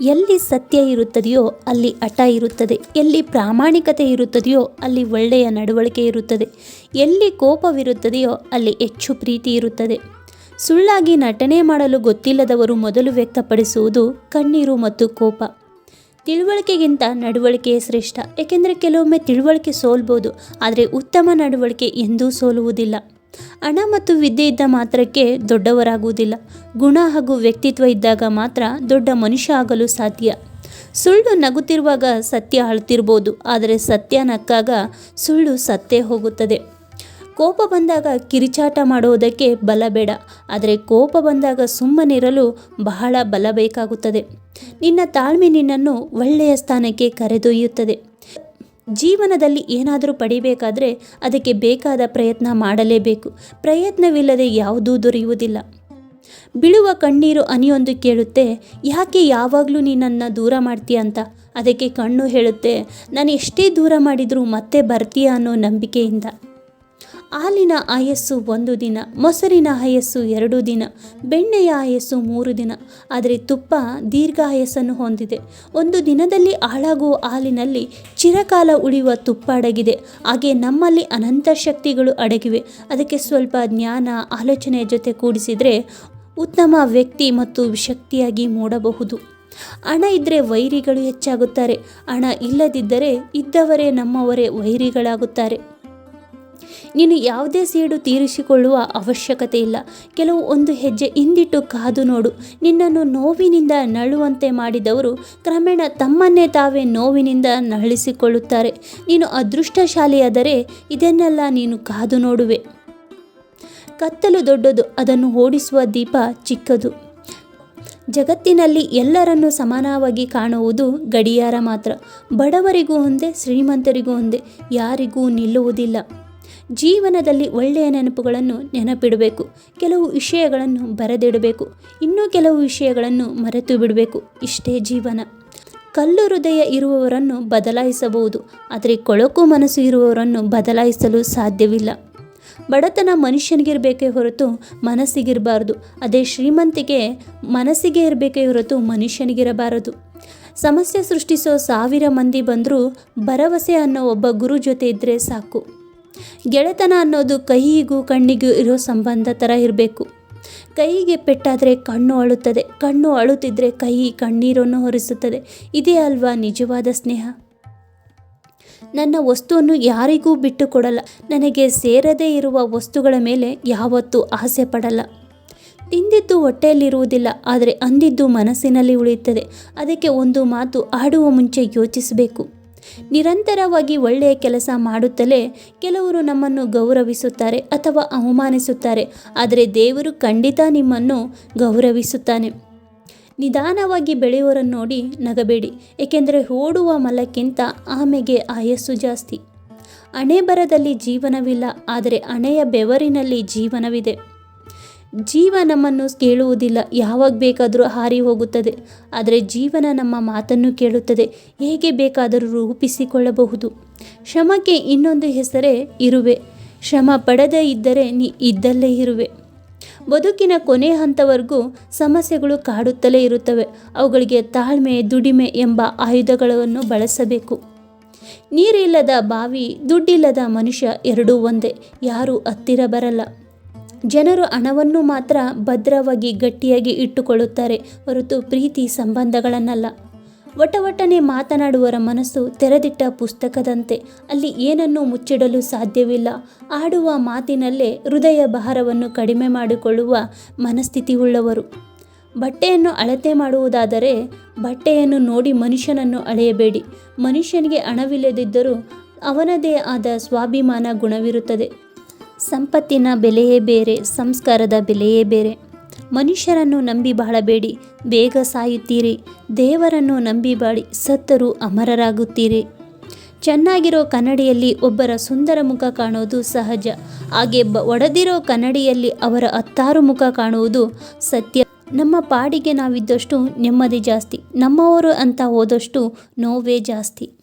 ಎಲ್ಲಿ ಸತ್ಯ ಇರುತ್ತದೆಯೋ ಅಲ್ಲಿ ಹಠ ಇರುತ್ತದೆ. ಎಲ್ಲಿ ಪ್ರಾಮಾಣಿಕತೆ ಇರುತ್ತದೆಯೋ ಅಲ್ಲಿ ಒಳ್ಳೆಯ ನಡವಳಿಕೆ ಇರುತ್ತದೆ. ಎಲ್ಲಿ ಕೋಪವಿರುತ್ತದೆಯೋ ಅಲ್ಲಿ ಹೆಚ್ಚು ಪ್ರೀತಿ ಇರುತ್ತದೆ. ಸುಳ್ಳಾಗಿ ನಟನೆ ಮಾಡಲು ಗೊತ್ತಿಲ್ಲದವರು ಮೊದಲು ವ್ಯಕ್ತಪಡಿಸುವುದು ಕಣ್ಣೀರು ಮತ್ತು ಕೋಪ. ತಿಳುವಳಿಕೆಗಿಂತ ನಡವಳಿಕೆಯೇ ಶ್ರೇಷ್ಠ. ಏಕೆಂದರೆ ಕೆಲವೊಮ್ಮೆ ತಿಳುವಳಿಕೆ ಸೋಲ್ಬೋದು, ಆದರೆ ಉತ್ತಮ ನಡವಳಿಕೆ ಎಂದೂ ಸೋಲುವುದಿಲ್ಲ. ಹಣ ಮತ್ತು ವಿದ್ಯೆ ಇದ್ದ ಮಾತ್ರಕ್ಕೆ ದೊಡ್ಡವರಾಗುವುದಿಲ್ಲ. ಗುಣ ಹಾಗೂ ವ್ಯಕ್ತಿತ್ವ ಇದ್ದಾಗ ಮಾತ್ರ ದೊಡ್ಡ ಮನುಷ್ಯ ಆಗಲು ಸಾಧ್ಯ. ಸುಳ್ಳು ನಗುತ್ತಿರುವಾಗ ಸತ್ಯ ಅಳ್ತಿರ್ಬೋದು, ಆದರೆ ಸತ್ಯ ನಕ್ಕಾಗ ಸುಳ್ಳು ಸತ್ತೇ ಹೋಗುತ್ತದೆ. ಕೋಪ ಬಂದಾಗ ಕಿರಿಚಾಟ ಮಾಡುವುದಕ್ಕೆ ಬಲ ಬೇಡ, ಆದರೆ ಕೋಪ ಬಂದಾಗ ಸುಮ್ಮನಿರಲು ಬಹಳ ಬಲ ಬೇಕಾಗುತ್ತದೆ. ನಿನ್ನ ತಾಳ್ಮೆ ನಿನ್ನನ್ನು ಒಳ್ಳೆಯ ಸ್ಥಾನಕ್ಕೆ ಕರೆದೊಯ್ಯುತ್ತದೆ. ಜೀವನದಲ್ಲಿ ಏನಾದರೂ ಪಡಿಬೇಕಾದರೆ ಅದಕ್ಕೆ ಬೇಕಾದ ಪ್ರಯತ್ನ ಮಾಡಲೇಬೇಕು. ಪ್ರಯತ್ನವಿಲ್ಲದೆ ಯಾವುದೂ ದೊರೆಯುವುದಿಲ್ಲ. ಬಿಳುವ ಕಣ್ಣೀರು ಅನಿಯೊಂದು ಕೇಳುತ್ತೆ, ಯಾಕೆ ಯಾವಾಗಲೂ ನೀನನ್ನು ದೂರ ಮಾಡ್ತೀಯ ಅಂತ? ಅದಕ್ಕೆ ಕಣ್ಣು ಹೇಳುತ್ತೆ ನಾನು ಎಷ್ಟೇ ದೂರ ಮಾಡಿದರೂ ಮತ್ತೆ ಬರ್ತೀಯ ಅನ್ನೋ ನಂಬಿಕೆಯಿಂದ. ಹಾಲಿನ ಆಯಸ್ಸು ಒಂದು ದಿನ, ಮೊಸರಿನ ಆಯಸ್ಸು ಎರಡು ದಿನ, ಬೆಣ್ಣೆಯ ಆಯಸ್ಸು ಮೂರು ದಿನ. ಆದರೆ ತುಪ್ಪ ದೀರ್ಘ ಆಯಸ್ಸನ್ನು ಹೊಂದಿದೆ. ಒಂದು ದಿನದಲ್ಲಿ ಹಾಳಾಗುವ ಹಾಲಿನಲ್ಲಿ ಚಿರಕಾಲ ಉಳಿಯುವ ತುಪ್ಪ ಅಡಗಿದೆ. ಹಾಗೆ ನಮ್ಮಲ್ಲಿ ಅನಂತ ಶಕ್ತಿಗಳು ಅಡಗಿವೆ. ಅದಕ್ಕೆ ಸ್ವಲ್ಪ ಜ್ಞಾನ ಆಲೋಚನೆಯ ಜೊತೆ ಕೂಡಿಸಿದರೆ ಉತ್ತಮ ವ್ಯಕ್ತಿ ಮತ್ತು ಶಕ್ತಿಯಾಗಿ ಮೂಡಬಹುದು. ಹಣ ಇದ್ದರೆ ವೈರಿಗಳು ಹೆಚ್ಚಾಗುತ್ತಾರೆ. ಹಣ ಇಲ್ಲದಿದ್ದರೆ ಇದ್ದವರೇ ನಮ್ಮವರೇ ವೈರಿಗಳಾಗುತ್ತಾರೆ. ನೀನು ಯಾವುದೇ ಸೇಡು ತೀರಿಸಿಕೊಳ್ಳುವ ಅವಶ್ಯಕತೆ ಇಲ್ಲ. ಕೆಲವು ಒಂದು ಹೆಜ್ಜೆ ಹಿಂದಿಟ್ಟು ಕಾದು ನೋಡು. ನಿನ್ನನ್ನು ನೋವಿನಿಂದ ನಳುವಂತೆ ಮಾಡಿದವರು ಕ್ರಮೇಣ ತಮ್ಮನ್ನೇ ತಾವೇ ನೋವಿನಿಂದ ನಳಿಸಿಕೊಳ್ಳುತ್ತಾರೆ. ನೀನು ಅದೃಷ್ಟಶಾಲಿಯಾದರೆ ಇದನ್ನೆಲ್ಲ ನೀನು ಕಾದು ನೋಡುವೆ. ಕತ್ತಲು ದೊಡ್ಡದು, ಅದನ್ನು ಓಡಿಸುವ ದೀಪ ಚಿಕ್ಕದು. ಜಗತ್ತಿನಲ್ಲಿ ಎಲ್ಲರನ್ನೂ ಸಮಾನವಾಗಿ ಕಾಣುವುದು ಗಡಿಯಾರ ಮಾತ್ರ. ಬಡವರಿಗೂ ಒಂದೇ, ಶ್ರೀಮಂತರಿಗೂ ಒಂದೇ, ಯಾರಿಗೂ ನಿಲ್ಲುವುದಿಲ್ಲ. ಜೀವನದಲ್ಲಿ ಒಳ್ಳೆಯ ನೆನಪುಗಳನ್ನು ನೆನಪಿಡಬೇಕು. ಕೆಲವು ವಿಷಯಗಳನ್ನು ಬರೆದಿಡಬೇಕು. ಇನ್ನೂ ಕೆಲವು ವಿಷಯಗಳನ್ನು ಮರೆತು ಬಿಡಬೇಕು. ಇಷ್ಟೇ ಜೀವನ. ಕಲ್ಲು ಹೃದಯ ಇರುವವರನ್ನು ಬದಲಾಯಿಸಬಹುದು. ಆದರೆ ಕೊಳಕು ಮನಸ್ಸು ಇರುವವರನ್ನು ಬದಲಾಯಿಸಲು ಸಾಧ್ಯವಿಲ್ಲ. ಬಡತನ ಮನುಷ್ಯನಿಗಿರಬೇಕೇ ಹೊರತು ಮನಸ್ಸಿಗಿರಬಾರದು. ಅದೇ ಶ್ರೀಮಂತಿಗೆ ಮನಸ್ಸಿಗೆ ಇರಬೇಕೇ ಹೊರತು ಮನುಷ್ಯನಿಗಿರಬಾರದು. ಸಮಸ್ಯೆ ಸೃಷ್ಟಿಸೋ ಸಾವಿರ ಮಂದಿ ಬಂದರೂ ಭರವಸೆ ಅನ್ನೋ ಒಬ್ಬ ಗುರು ಜೊತೆ ಇದ್ದರೆ ಸಾಕು. ಗೆಳೆತನ ಅನ್ನೋದು ಕಹಿಗೂ ಕಣ್ಣಿಗೂ ಇರೋ ಸಂಬಂಧ ಥರ ಇರಬೇಕು. ಕೈಗೆ ಪೆಟ್ಟಾದರೆ ಕಣ್ಣು ಅಳುತ್ತದೆ. ಕಣ್ಣು ಅಳುತ್ತಿದ್ದರೆ ಕೈ ಕಣ್ಣೀರನ್ನು ಹೊರಿಸುತ್ತದೆ. ಇದೇ ಅಲ್ವಾ ನಿಜವಾದ ಸ್ನೇಹ? ನನ್ನ ವಸ್ತುವನ್ನು ಯಾರಿಗೂ ಬಿಟ್ಟು ಕೊಡಲ್ಲ ನನಗೆ ಸೇರದೇ ಇರುವ ವಸ್ತುಗಳ ಮೇಲೆ ಯಾವತ್ತೂ ಆಸೆ ಪಡಲ್ಲ. ತಿಂದಿದ್ದು ಹೊಟ್ಟೆಯಲ್ಲಿರುವುದಿಲ್ಲ, ಆದರೆ ಅಂದಿದ್ದು ಮನಸ್ಸಿನಲ್ಲಿ ಉಳಿಯುತ್ತದೆ. ಅದಕ್ಕೆ ಒಂದು ಮಾತು ಆಡುವ ಮುಂಚೆ ಯೋಚಿಸಬೇಕು. ನಿರಂತರವಾಗಿ ಒಳ್ಳೆಯ ಕೆಲಸ ಮಾಡುತ್ತಲೇ ಕೆಲವರು ನಮ್ಮನ್ನು ಗೌರವಿಸುತ್ತಾರೆ ಅಥವಾ ಅವಮಾನಿಸುತ್ತಾರೆ. ಆದರೆ ದೇವರು ಖಂಡಿತ ನಿಮ್ಮನ್ನು ಗೌರವಿಸುತ್ತಾನೆ. ನಿಧಾನವಾಗಿ ಬೆಳೆಯುವರನ್ನು ನೋಡಿ ನಗಬೇಡಿ, ಏಕೆಂದರೆ ಓಡುವ ಮಲಕ್ಕಿಂತ ಆಮೆಗೆ ಆಯಸ್ಸು ಜಾಸ್ತಿ. ಹಣೆ ಬರದಲ್ಲಿ ಜೀವನವಿಲ್ಲ, ಆದರೆ ಹಣೆಯ ಬೆವರಿನಲ್ಲಿ ಜೀವನವಿದೆ. ಜೀವ ನಮ್ಮನ್ನು ಕೇಳುವುದಿಲ್ಲ. ಯಾವಾಗ ಬೇಕಾದರೂ ಹಾರಿ ಹೋಗುತ್ತದೆ. ಆದರೆ ಜೀವನ ನಮ್ಮ ಮಾತನ್ನು ಕೇಳುತ್ತದೆ. ಹೇಗೆ ಬೇಕಾದರೂ ರೂಪಿಸಿಕೊಳ್ಳಬಹುದು. ಶ್ರಮಕ್ಕೆ ಇನ್ನೊಂದು ಹೆಸರೇ ಇರುವೆ. ಶ್ರಮ ಪಡದೇ ಇದ್ದರೆ ನೀ ಇದ್ದಲ್ಲೇ ಇರುವೆ. ಬದುಕಿನ ಕೊನೆ ಹಂತವರೆಗೂ ಸಮಸ್ಯೆಗಳು ಕಾಡುತ್ತಲೇ ಇರುತ್ತವೆ. ಅವುಗಳಿಗೆ ತಾಳ್ಮೆ, ದುಡಿಮೆ ಎಂಬ ಆಯುಧಗಳನ್ನು ಬಳಸಬೇಕು. ನೀರಿಲ್ಲದ ಬಾವಿ, ದುಡ್ಡಿಲ್ಲದ ಮನುಷ್ಯ ಎರಡೂ ಒಂದೇ. ಯಾರೂ ಹತ್ತಿರ ಬರಲ್ಲ. ಜನರು ಹಣವನ್ನು ಮಾತ್ರ ಭದ್ರವಾಗಿ, ಗಟ್ಟಿಯಾಗಿ ಇಟ್ಟುಕೊಳ್ಳುತ್ತಾರೆ ಹೊರತು ಪ್ರೀತಿ ಸಂಬಂಧಗಳನ್ನಲ್ಲ. ಒಟವಟನೆ ಮಾತನಾಡುವರ ಮನಸ್ಸು ತೆರೆದಿಟ್ಟ ಪುಸ್ತಕದಂತೆ, ಅಲ್ಲಿ ಏನನ್ನೂ ಮುಚ್ಚಿಡಲು ಸಾಧ್ಯವಿಲ್ಲ. ಆಡುವ ಮಾತಿನಲ್ಲೇ ಹೃದಯ ಭಾರವನ್ನು ಕಡಿಮೆ ಮಾಡಿಕೊಳ್ಳುವ ಮನಸ್ಥಿತಿ ಉಳ್ಳವರು ಬಟ್ಟೆಯನ್ನು ಅಳತೆ ಮಾಡುವುದಾದರೆ ಬಟ್ಟೆಯನ್ನು ನೋಡಿ ಮನುಷ್ಯನನ್ನು ಅಳೆಯಬೇಡಿ. ಮನುಷ್ಯನಿಗೆ ಹಣವಿಲ್ಲದಿದ್ದರೂ ಅವನದೇ ಆದ ಸ್ವಾಭಿಮಾನ ಗುಣವಿರುತ್ತದೆ. ಸಂಪತ್ತಿನ ಬೆಲೆಯೇ ಬೇರೆ, ಸಂಸ್ಕಾರದ ಬೆಲೆಯೇ ಬೇರೆ. ಮನುಷ್ಯರನ್ನು ನಂಬಿ ಬಾಳಬೇಡಿ, ಬೇಗ ಸಾಯುತ್ತೀರಿ. ದೇವರನ್ನು ನಂಬಿ ಬಾಳಿ ಸತ್ತರು ಅಮರರಾಗುತ್ತೀರಿ. ಚೆನ್ನಾಗಿರೋ ಕನ್ನಡಿಯಲ್ಲಿ ಒಬ್ಬರ ಸುಂದರ ಮುಖ ಕಾಣುವುದು ಸಹಜ. ಹಾಗೆ ಬ ಒಡೆದಿರೋ ಕನ್ನಡಿಯಲ್ಲಿ ಅವರ ಹತ್ತಾರು ಮುಖ ಕಾಣುವುದು ಸತ್ಯ. ನಮ್ಮ ಪಾಡಿಗೆ ನಾವಿದ್ದಷ್ಟು ನೆಮ್ಮದಿ ಜಾಸ್ತಿ. ನಮ್ಮವರು ಅಂತ ಹೋದಷ್ಟು ನೋವೇ ಜಾಸ್ತಿ.